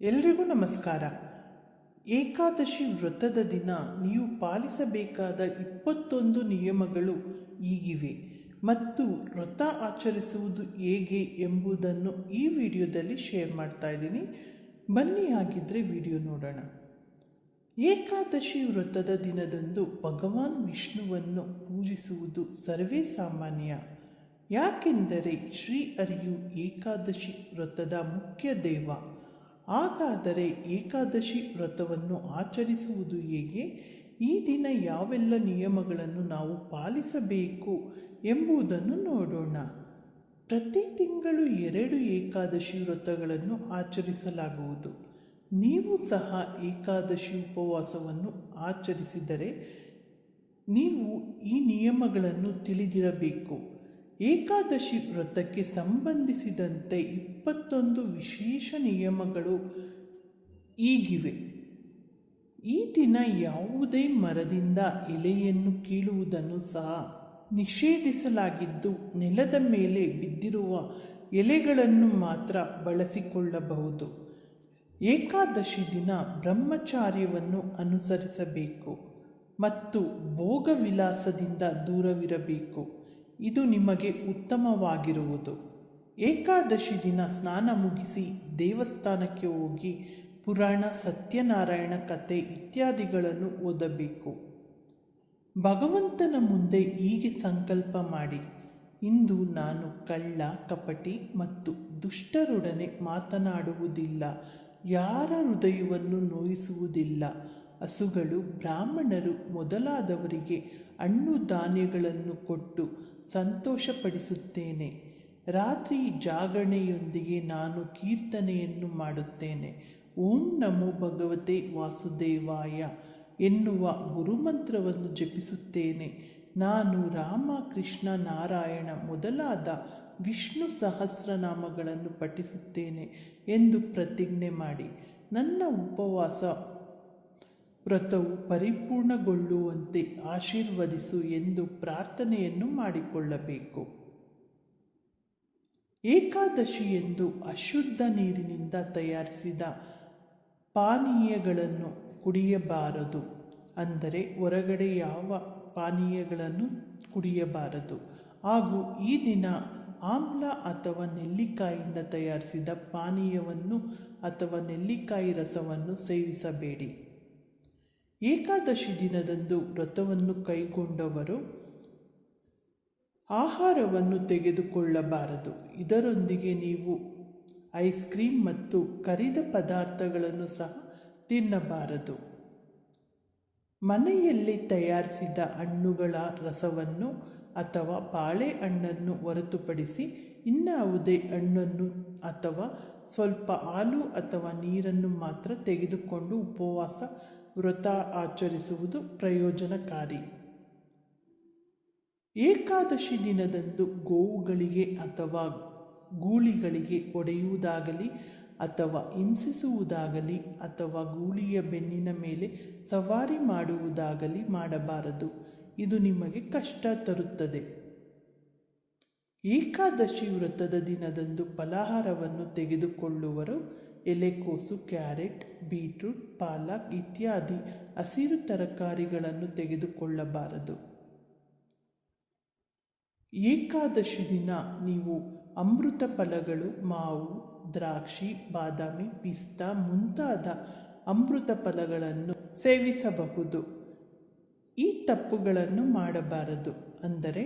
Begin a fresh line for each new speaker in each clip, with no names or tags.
ಎಲ್ರಿಗೂ ನಮಸ್ಕಾರ. ಏಕಾದಶಿ ವ್ರತದ ದಿನ ನೀವು ಪಾಲಿಸಬೇಕಾದ ಇಪ್ಪತ್ತೊಂದು ನಿಯಮಗಳು ಈಗಿವೆ. ಮತ್ತು ವ್ರತ ಆಚರಿಸುವುದು ಹೇಗೆ ಎಂಬುದನ್ನು ಈ ವಿಡಿಯೋದಲ್ಲಿ ಶೇರ್ ಮಾಡ್ತಾ ಇದ್ದೀನಿ. ಬನ್ನಿ ಆಗಿದ್ದರೆ ವಿಡಿಯೋ ನೋಡೋಣ. ಏಕಾದಶಿ ವ್ರತದ ದಿನದಂದು ಭಗವಾನ್ ವಿಷ್ಣುವನ್ನು ಪೂಜಿಸುವುದು ಸರ್ವೇ ಸಾಮಾನ್ಯ. ಯಾಕೆಂದರೆ ಶ್ರೀ ಅರಿಯು ಏಕಾದಶಿ ವ್ರತದ ಮುಖ್ಯ ದೇವ. ಹಾಗಾದರೆ ಏಕಾದಶಿ ವ್ರತವನ್ನು ಆಚರಿಸುವುದು ಹೇಗೆ? ಈ ದಿನ ಯಾವೆಲ್ಲ ನಿಯಮಗಳನ್ನು ನಾವು ಪಾಲಿಸಬೇಕು ಎಂಬುದನ್ನು ನೋಡೋಣ. ಪ್ರತಿ ತಿಂಗಳು ಎರಡು ಏಕಾದಶಿ ವ್ರತಗಳನ್ನು ಆಚರಿಸಲಾಗುವುದು. ನೀವು ಸಹ ಏಕಾದಶಿ ಉಪವಾಸವನ್ನು ಆಚರಿಸಿದರೆ ನೀವು ಈ ನಿಯಮಗಳನ್ನು ತಿಳಿದಿರಬೇಕು. ಏಕಾದಶಿ ವ್ರತಕ್ಕೆ ಸಂಬಂಧಿಸಿದಂತೆ ಇಪ್ಪತ್ತೊಂದು ವಿಶೇಷ ನಿಯಮಗಳು ಈಗಿವೆ. ಈ ದಿನ ಯಾವುದೇ ಮರದಿಂದ ಎಲೆಯನ್ನು ಕೀಳುವುದನ್ನು ಸಹ ನಿಷೇಧಿಸಲಾಗಿದ್ದು, ನೆಲದ ಮೇಲೆ ಬಿದ್ದಿರುವ ಎಲೆಗಳನ್ನು ಮಾತ್ರ ಬಳಸಿಕೊಳ್ಳಬಹುದು. ಏಕಾದಶಿ ದಿನ ಬ್ರಹ್ಮಚಾರ್ಯವನ್ನು ಅನುಸರಿಸಬೇಕು ಮತ್ತು ಭೋಗವಿಲಾಸದಿಂದ ದೂರವಿರಬೇಕು. ಇದು ನಿಮಗೆ ಉತ್ತಮವಾಗಿರುವುದು. ಏಕಾದಶಿ ದಿನ ಸ್ನಾನ ಮುಗಿಸಿ ದೇವಸ್ಥಾನಕ್ಕೆ ಹೋಗಿ ಪುರಾಣ, ಸತ್ಯನಾರಾಯಣ ಕಥೆ ಇತ್ಯಾದಿಗಳನ್ನು ಓದಬೇಕು. ಭಗವಂತನ ಮುಂದೆ ಹೀಗೆ ಸಂಕಲ್ಪ ಮಾಡಿ, ಇಂದು ನಾನು ಕಳ್ಳ, ಕಪಟಿ ಮತ್ತು ದುಷ್ಟರೊಡನೆ ಮಾತನಾಡುವುದಿಲ್ಲ, ಯಾರ ಹೃದಯವನ್ನು ನೋಯಿಸುವುದಿಲ್ಲ, ಹಸುಗಳು, ಬ್ರಾಹ್ಮಣರು ಮೊದಲಾದವರಿಗೆ ಹಣ್ಣು ಧಾನ್ಯಗಳನ್ನು ಕೊಟ್ಟು ಸಂತೋಷಪಡಿಸುತ್ತೇನೆ. ರಾತ್ರಿ ಜಾಗರಣೆಯೊಂದಿಗೆ ನಾನು ಕೀರ್ತನೆಯನ್ನು ಮಾಡುತ್ತೇನೆ. ಓಂ ನಮೋ ಭಗವತೆ ವಾಸುದೇವಾಯ ಎನ್ನುವ ಗುರುಮಂತ್ರವನ್ನು ಜಪಿಸುತ್ತೇನೆ. ನಾನು ರಾಮ ಕೃಷ್ಣ ನಾರಾಯಣ ಮೊದಲಾದ ವಿಷ್ಣು ಸಹಸ್ರನಾಮಗಳನ್ನು ಪಠಿಸುತ್ತೇನೆ ಎಂದು ಪ್ರತಿಜ್ಞೆ ಮಾಡಿ. ನನ್ನ ಉಪವಾಸ ವ್ರತವು ಪರಿಪೂರ್ಣಗೊಳ್ಳುವಂತೆ ಆಶೀರ್ವದಿಸು ಎಂದು ಪ್ರಾರ್ಥನೆಯನ್ನು ಮಾಡಿಕೊಳ್ಳಬೇಕು. ಏಕಾದಶಿಯೆಂದು ಅಶುದ್ಧ ನೀರಿನಿಂದ ತಯಾರಿಸಿದ ಪಾನೀಯಗಳನ್ನು ಕುಡಿಯಬಾರದು. ಅಂದರೆ ಹೊರಗಡೆ ಯಾವ ಪಾನೀಯಗಳನ್ನು ಕುಡಿಯಬಾರದು. ಹಾಗೂ ಈ ದಿನ ಆಮ್ಲ ಅಥವಾ ನೆಲ್ಲಿಕಾಯಿಂದ ತಯಾರಿಸಿದ ಪಾನೀಯವನ್ನು ಅಥವಾ ನೆಲ್ಲಿಕಾಯಿ ರಸವನ್ನು ಸೇವಿಸಬೇಡಿ. ಏಕಾದಶಿ ದಿನದಂದು ವ್ರತವನ್ನು ಕೈಗೊಂಡವರು ಆಹಾರವನ್ನು ತೆಗೆದುಕೊಳ್ಳಬಾರದು. ಇದರೊಂದಿಗೆ ನೀವು ಐಸ್ ಕ್ರೀಮ್ ಮತ್ತು ಕರಿದ ಪದಾರ್ಥಗಳನ್ನು ಸಹ ತಿನ್ನಬಾರದು. ಮನೆಯಲ್ಲಿ ತಯಾರಿಸಿದ ಹಣ್ಣುಗಳ ರಸವನ್ನು ಅಥವಾ ಬಾಳೆಹಣ್ಣನ್ನು ಹೊರತುಪಡಿಸಿ ಇನ್ನಾವುದೇ ಹಣ್ಣನ್ನು ಅಥವಾ ಸ್ವಲ್ಪ ಹಾಲು ಅಥವಾ ನೀರನ್ನು ಮಾತ್ರ ತೆಗೆದುಕೊಂಡು ಉಪವಾಸ ವ್ರತ ಆಚರಿಸುವುದು ಪ್ರಯೋಜನಕಾರಿ. ಏಕಾದಶಿ ದಿನದಂದು ಗೋವುಗಳಿಗೆ ಅಥವಾ ಗೂಳಿಗಳಿಗೆ ಒಡೆಯುವುದಾಗಲಿ ಅಥವಾ ಹಿಂಸಿಸುವುದಾಗಲಿ ಅಥವಾ ಗೂಳಿಯ ಬೆನ್ನಿನ ಮೇಲೆ ಸವಾರಿ ಮಾಡುವುದಾಗಲಿ ಮಾಡಬಾರದು. ಇದು ನಿಮಗೆ ಕಷ್ಟ ತರುತ್ತದೆ. ಏಕಾದಶಿ ವ್ರತದ ದಿನದಂದು ಫಲಾಹಾರವನ್ನು ತೆಗೆದುಕೊಳ್ಳುವರು. ಎಲೆಕೋಸು, ಕ್ಯಾರೆಟ್, ಬೀಟ್ರೂಟ್, ಪಾಲಕ್ ಇತ್ಯಾದಿ ಹಸಿರು ತರಕಾರಿಗಳನ್ನು ತೆಗೆದುಕೊಳ್ಳಬಾರದು. ಏಕಾದಶಿ ದಿನ ನೀವು ಅಮೃತ ಫಲಗಳು, ಮಾವು, ದ್ರಾಕ್ಷಿ, ಬಾದಾಮಿ, ಪಿಸ್ತಾ ಮುಂತಾದ ಅಮೃತ ಫಲಗಳನ್ನು ಸೇವಿಸಬಹುದು. ಈ ತಪ್ಪುಗಳನ್ನು ಮಾಡಬಾರದು. ಅಂದರೆ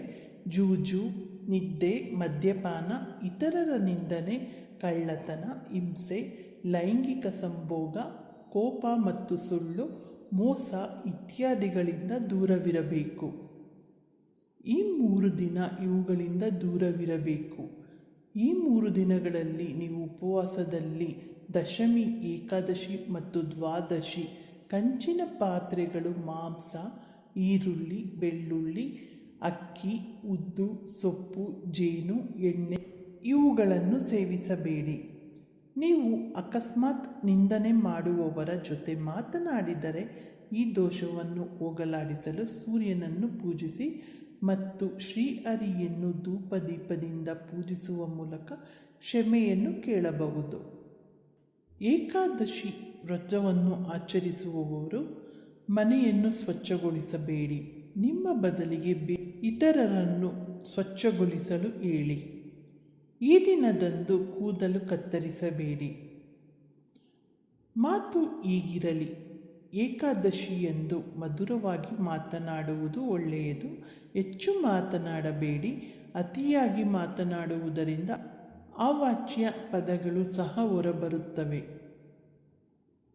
ಜೂಜು, ನಿದ್ದೆ, ಮದ್ಯಪಾನ ಇತರರ ನಿಂದನೆ ಕಳ್ಳತನ, ಹಿಂಸೆ, ಲೈಂಗಿಕ ಸಂಭೋಗ, ಕೋಪ ಮತ್ತು ಸುಳ್ಳು, ಮೋಸ ಇತ್ಯಾದಿಗಳಿಂದ ದೂರವಿರಬೇಕು. ಈ ಮೂರು ದಿನ ಇವುಗಳಿಂದ ದೂರವಿರಬೇಕು. ಈ ಮೂರು ದಿನಗಳಲ್ಲಿ ನೀವು ಉಪವಾಸದಲ್ಲಿ ದಶಮಿ, ಏಕಾದಶಿ ಮತ್ತು ದ್ವಾದಶಿ, ಕಂಚಿನ ಪಾತ್ರೆಗಳು ಮಾಂಸ, ಈರುಳ್ಳಿ, ಬೆಳ್ಳುಳ್ಳಿ, ಅಕ್ಕಿ, ಉದ್ದು, ಸೊಪ್ಪು, ಜೇನು, ಎಣ್ಣೆ ಇವುಗಳನ್ನು ಸೇವಿಸಬೇಡಿ. ನೀವು ಅಕಸ್ಮಾತ್ ನಿಂದನೆ ಮಾಡುವವರ ಜೊತೆ ಮಾತನಾಡಿದರೆ ಈ ದೋಷವನ್ನು ಹೋಗಲಾಡಿಸಲು ಸೂರ್ಯನನ್ನು ಪೂಜಿಸಿ ಮತ್ತು ಶ್ರೀ ಹರಿಯನ್ನು ಧೂಪದೀಪದಿಂದ ಪೂಜಿಸುವ ಮೂಲಕ ಕ್ಷಮೆಯನ್ನು ಕೇಳಬಹುದು. ಏಕಾದಶಿ ವ್ರತವನ್ನು ಆಚರಿಸುವವರು ಮನೆಯನ್ನು ಸ್ವಚ್ಛಗೊಳಿಸಬೇಡಿ. ನಿಮ್ಮ ಬದಲಿಗೆ ಇತರರನ್ನು ಸ್ವಚ್ಛಗೊಳಿಸಲು ಹೇಳಿ. ಈ ದಿನದಂದು ಕೂದಲು ಕತ್ತರಿಸಬೇಡಿ. ಮಾತು ಹೀಗಿರಲಿ. ಏಕಾದಶಿಯಂದು ಮಧುರವಾಗಿ ಮಾತನಾಡುವುದು ಒಳ್ಳೆಯದು. ಹೆಚ್ಚು ಮಾತನಾಡಬೇಡಿ. ಅತಿಯಾಗಿ ಮಾತನಾಡುವುದರಿಂದ ಅವಾಚ್ಯ ಪದಗಳು ಸಹ ಹೊರಬರುತ್ತವೆ.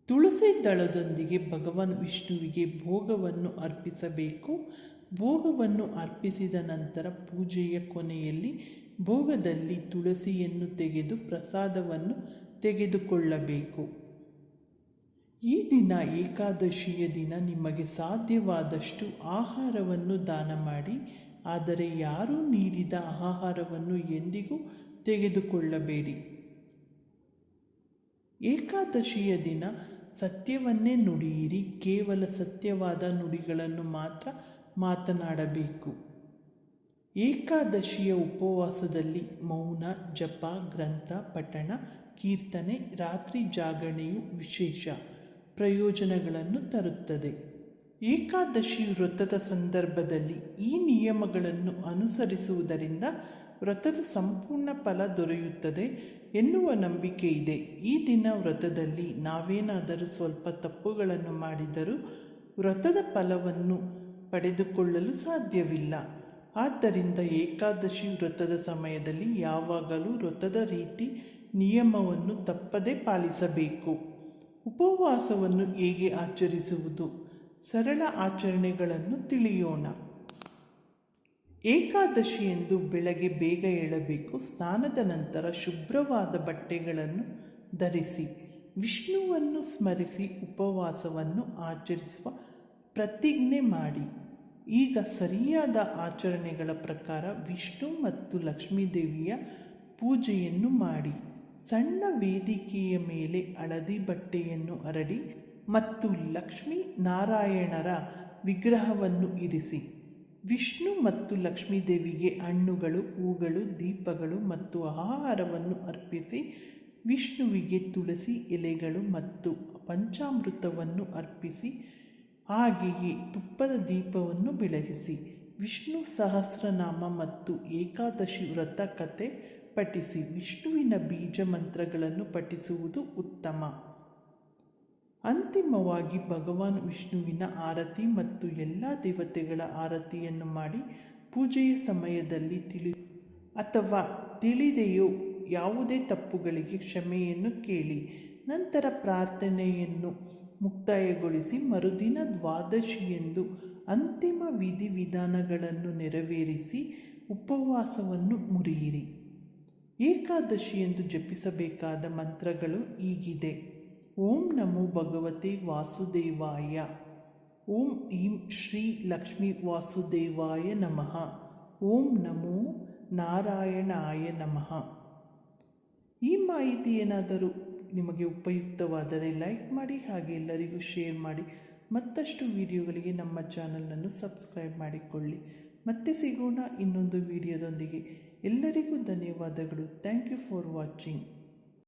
ತುಳಸಿ ದಳದೊಂದಿಗೆ ಭಗವಾನ್ ವಿಷ್ಣುವಿಗೆ ಭೋಗವನ್ನು ಅರ್ಪಿಸಬೇಕು. ಭೋಗವನ್ನು ಅರ್ಪಿಸಿದ ನಂತರ ಪೂಜೆಯ ಕೊನೆಯಲ್ಲಿ ಭೋಗದಲ್ಲಿ ತುಳಸಿಯನ್ನು ತೆಗೆದು ಪ್ರಸಾದವನ್ನು ತೆಗೆದುಕೊಳ್ಳಬೇಕು. ಈ ದಿನ ಏಕಾದಶಿಯ ದಿನ ನಿಮಗೆ ಸಾಧ್ಯವಾದಷ್ಟು ಆಹಾರವನ್ನು ದಾನ ಮಾಡಿ, ಆದರೆ ಯಾರೂ ನೀಡಿದ ಆಹಾರವನ್ನು ಎಂದಿಗೂ ತೆಗೆದುಕೊಳ್ಳಬೇಡಿ. ಏಕಾದಶಿಯ ದಿನ ಸತ್ಯವನ್ನೇ ನುಡಿಯಿರಿ, ಕೇವಲ ಸತ್ಯವಾದ ನುಡಿಗಳನ್ನು ಮಾತ್ರ ಮಾತನಾಡಬೇಕು. ಏಕಾದಶಿಯ ಉಪವಾಸದಲ್ಲಿ ಮೌನ, ಜಪ, ಗ್ರಂಥ, ಪಠಣ, ಕೀರ್ತನೆ, ರಾತ್ರಿ ಜಾಗರಣೆಯು ವಿಶೇಷ. ಪ್ರಯೋಜನಗಳನ್ನು ತರುತ್ತದೆ. ಏಕಾದಶಿ ವ್ರತದ ಸಂದರ್ಭದಲ್ಲಿ ಈ ನಿಯಮಗಳನ್ನು ಅನುಸರಿಸುವುದರಿಂದ ವ್ರತದ ಸಂಪೂರ್ಣ ಫಲ ದೊರೆಯುತ್ತದೆ ಎನ್ನುವ ನಂಬಿಕೆ ಇದೆ. ಈ ದಿನ ವ್ರತದಲ್ಲಿ ನಾವೇನಾದರೂ ಸ್ವಲ್ಪ ತಪ್ಪುಗಳನ್ನು ಮಾಡಿದರೂ ವ್ರತದ ಫಲವನ್ನು ಪಡೆದುಕೊಳ್ಳಲು ಸಾಧ್ಯವಿಲ್ಲ. ಆದ್ದರಿಂದ ಏಕಾದಶಿ ವ್ರತದ ಸಮಯದಲ್ಲಿ ಯಾವಾಗಲೂ ವ್ರತದ ರೀತಿ ನಿಯಮವನ್ನು ತಪ್ಪದೇ ಪಾಲಿಸಬೇಕು. ಉಪವಾಸವನ್ನು ಹೇಗೆ ಆಚರಿಸುವುದು? ಸರಳ ಆಚರಣೆಗಳನ್ನು ತಿಳಿಯೋಣ. ಏಕಾದಶಿಯಂದು ಬೆಳಗ್ಗೆ ಬೇಗ ಏಳಬೇಕು. ಸ್ನಾನದ ನಂತರ ಶುಭ್ರವಾದ ಬಟ್ಟೆಗಳನ್ನು ಧರಿಸಿ, ವಿಷ್ಣುವನ್ನು ಸ್ಮರಿಸಿ ಉಪವಾಸವನ್ನು ಆಚರಿಸುವ ಪ್ರತಿಜ್ಞೆ ಮಾಡಿ. ಈಗ ಸರಿಯಾದ ಆಚರಣೆಗಳ ಪ್ರಕಾರ ವಿಷ್ಣು ಮತ್ತು ಲಕ್ಷ್ಮೀದೇವಿಯ ಪೂಜೆಯನ್ನು ಮಾಡಿ. ಸಣ್ಣ ವೇದಿಕೆಯ ಮೇಲೆ ಹಳದಿ ಬಟ್ಟೆಯನ್ನು ಹರಡಿ ಮತ್ತು ಲಕ್ಷ್ಮೀ ನಾರಾಯಣರ ವಿಗ್ರಹವನ್ನು ಇರಿಸಿ. ವಿಷ್ಣು ಮತ್ತು ಲಕ್ಷ್ಮೀದೇವಿಗೆ ಹಣ್ಣುಗಳು, ಹೂಗಳು, ದೀಪಗಳು ಮತ್ತು ಆಹಾರವನ್ನು ಅರ್ಪಿಸಿ ವಿಷ್ಣುವಿಗೆ ತುಳಸಿ ಎಲೆಗಳು ಮತ್ತು ಪಂಚಾಮೃತವನ್ನು ಅರ್ಪಿಸಿ ಹಾಗೆಯೇ ತುಪ್ಪದ ದೀಪವನ್ನು ಬೆಳಗಿಸಿ. ವಿಷ್ಣು ಸಹಸ್ರನಾಮ ಮತ್ತು ಏಕಾದಶಿ ವ್ರತ ಕಥೆ ಪಠಿಸಿ. ವಿಷ್ಣುವಿನ ಬೀಜ ಮಂತ್ರಗಳನ್ನು ಪಠಿಸುವುದು ಉತ್ತಮ. ಅಂತಿಮವಾಗಿ ಭಗವಾನ್ ವಿಷ್ಣುವಿನ ಆರತಿ ಮತ್ತು ಎಲ್ಲ ದೇವತೆಗಳ ಆರತಿಯನ್ನು ಮಾಡಿ ಪೂಜೆಯ ಸಮಯದಲ್ಲಿ ತಿಳಿ, ಅಥವಾ ತಿಳಿದೆಯೋ ಯಾವುದೇ ತಪ್ಪುಗಳಿಗೆ ಕ್ಷಮೆಯನ್ನು ಕೇಳಿ. ನಂತರ ಪ್ರಾರ್ಥನೆಯನ್ನು ಮುಕ್ತಾಯಗೊಳಿಸಿ ಮರುದಿನ ದ್ವಾದಶಿಯಂದು ಅಂತಿಮ ವಿಧಿವಿಧಾನಗಳನ್ನು ನೆರವೇರಿಸಿ ಉಪವಾಸವನ್ನು ಮುರಿಯಿರಿ. ಏಕಾದಶಿಯಂದು ಜಪಿಸಬೇಕಾದ ಮಂತ್ರಗಳು ಈಗಿದೆ ಓಂ ನಮೋ ಭಗವತೆ ವಾಸುದೇವಾಯ. ಓಂ ಈಂ ಶ್ರೀ ಲಕ್ಷ್ಮೀ ವಾಸುದೇವಾಯ ನಮಃ. ಓಂ ನಮೋ ನಾರಾಯಣಾಯ ನಮಃ. ಈ ಮಾಹಿತಿ ಏನಾದರೂ ನಿಮಗೆ ಉಪಯುಕ್ತವಾದರೆ ಲೈಕ್ ಮಾಡಿ ಹಾಗೆ ಎಲ್ಲರಿಗೂ ಶೇರ್ ಮಾಡಿ. ಮತ್ತಷ್ಟು ವಿಡಿಯೋಗಳಿಗೆ ನಮ್ಮ ಚಾನಲನ್ನು ಸಬ್ಸ್ಕ್ರೈಬ್ ಮಾಡಿಕೊಳ್ಳಿ. ಮತ್ತೆ ಸಿಗೋಣ ಇನ್ನೊಂದು ವಿಡಿಯೋದೊಂದಿಗೆ. ಎಲ್ಲರಿಗೂ ಧನ್ಯವಾದಗಳು. Thank you for watching